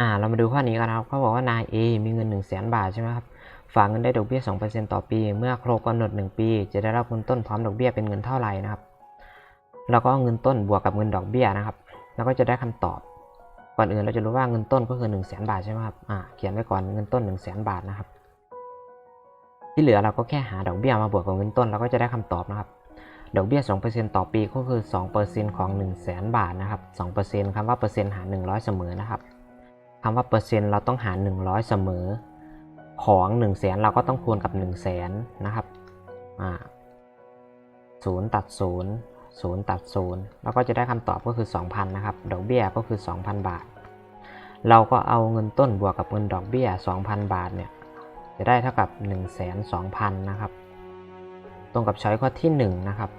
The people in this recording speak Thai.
อ่า เรามาดูข้อนี้กันนะครับเขาบอกว่านาย A มีเงิน 1 0 0 0 0แบาทใช่ไหมครับ ฝากเงินได้ดอกเบี้ย 2%ต่อปี เมื่อครบกำหนด 1 ปี จะได้รับเงินต้นพร้อมดอกเบี้ยเป็นเงินเท่าไหร่นะครับ เราก็เอาเงินต้นบวกกับเงินดอกเบี้ยนะครับ แล้วก็จะได้คำตอบ ก่อนอื่นเราจะรู้ว่าเงินต้นก็คือ1 0 0 0 0แบาทใช่ไหมครับ อ่า เขียนไว้ก่อนเงินต้น 1 0 0 0 0แบาทนะครับ ที่เหลือเราก็แค่หาดอกเบี้ยมาบวกกับเงินต้นเราก็จะได้คำตอบนะครับดอกเบี้ย 2%ต่อปีก็คือ 2%ของ 1 0 0 0 0แบาท นะครับ 2%คำว่าเปอร์เซ็นต์หาร 100 เสมอ นะครับ คำว่าเปอร์เซ็นต์เราต้องหาร 100 เสมอ ของ 1 0 0 0 0แเราก็ต้องคูณกับ 1 0 0 0 0แนะครับอ่าศูนย์ตัดศูนย์ศูนย์ตัดศูนย์แล้วก็จะได้คำตอบก็คือ 2,000 นะครับ ดอกเบี้ยก็คือ 2,000 บาท เราก็เอาเงินต้นบวกกับเงินดอกเบี้ย 2,000 บาทเนี่ยจะได้เท่ากับ 1 2 0 0 0 นะครับ ตรงกับช้อยข้อที่ 1 นะครับ